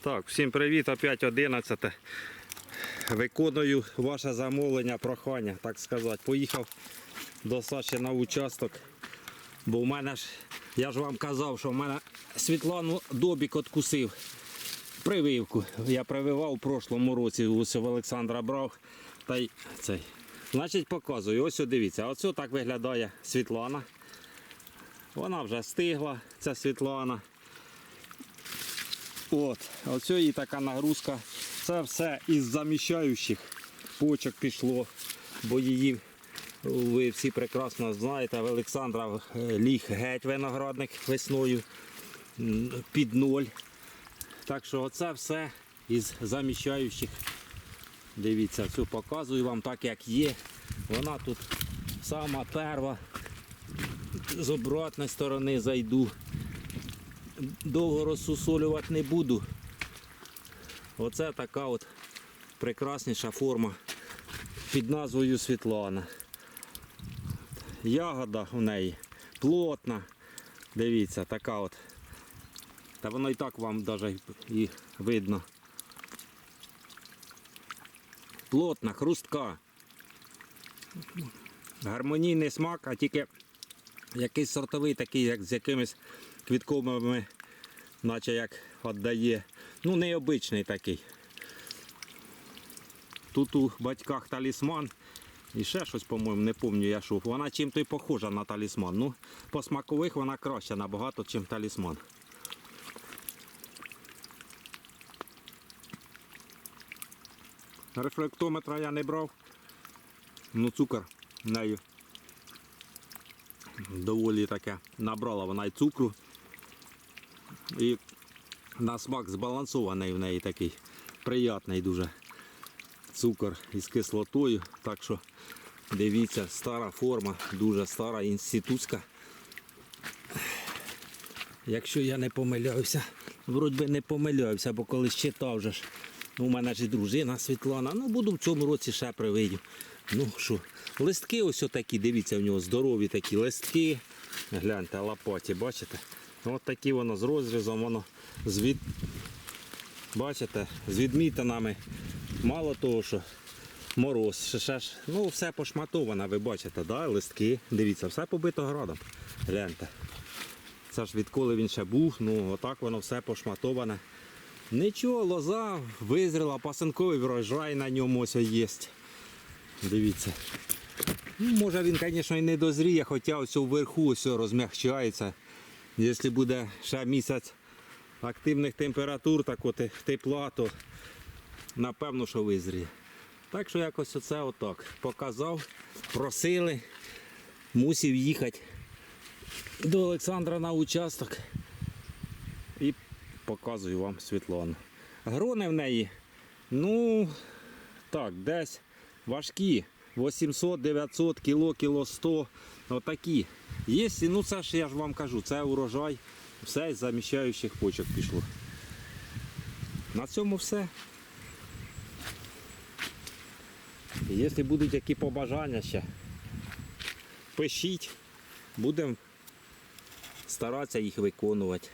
Так, всім привіт, опять 11. Виконую ваше замовлення, прохання, так сказати. Поїхав до Саші на участок. Бо в мене ж, я ж вам казав, що в мене Світлану Добік откусив прививку. Я прививав у прошлому році, ось в Олександра брав. Та й цей. Значить, показую. Ось дивіться, оце так виглядає Світлана. Вона вже стигла, ця Світлана. От, оце її така нагрузка. Це все із заміщаючих почок пішло, бо її, ви всі прекрасно знаєте, в Олександра е, ліг геть виноградник весною під ноль. Так що оце все із заміщаючих. Дивіться, цю показую вам так, як є. Вона тут сама перва. З обратної сторони зайду довго розсусолювати не буду. Оце така от прекрасніша форма під назвою Світлана. Ягода у неї плотна. Дивіться, така от. Та воно і так вам навіть і видно. Плотна, хрустка. Гармонійний смак, а тільки якийсь сортовий такий, як з якимись квітковими, наче як віддає. Ну, необичний такий. Тут у батьках талісман. І ще щось, по-моєму, не пам'ятаю я що. Вона чим-то й похожа на талісман. Ну, по смакових вона краща набагато, ніж талісман. Рефлектометра я не брав. Ну, цукор в неї доволі таке набрала вона і цукру. І на смак збалансований в неї такий приятний дуже цукор із кислотою. Так що дивіться, стара форма, дуже стара інститутська. Якщо я не помиляюся, вроді би не помиляюся, бо колись читав вже ж. Ну, у мене ж і дружина Світлана. Ну, буду в цьому році ще привидів. Ну що, листки ось такі, дивіться, в нього здорові такі листки. Гляньте, лопаті, бачите? Ось такі воно з розрізом, воно з від... Бачите, з відмітинами. Мало того, що мороз, ще, ще ж, ну все пошматоване, ви бачите, да? листки. Дивіться, все побито градом. Гляньте. Це ж відколи він ще був, ну отак воно все пошматоване. Нічого, лоза визріла, пасинковий врожай на ньому ось є. Дивіться. Ну, може він, звісно, і не дозріє, хоча ось вверху все розмягчається. Якщо буде ще місяць активних температур, так от тепла, то напевно, що визріє. Так що якось оце отак. Показав, просили, мусив їхати до Олександра на участок і показую вам Світлану. Грони в неї, ну, так, десь важкі. 800-900 кіло, кіло 100. Отакі. Є, ну це ж я ж вам кажу, це урожай. Все з заміщаючих почок пішло. На цьому все. Якщо будуть які побажання ще, пишіть, будемо старатися їх виконувати.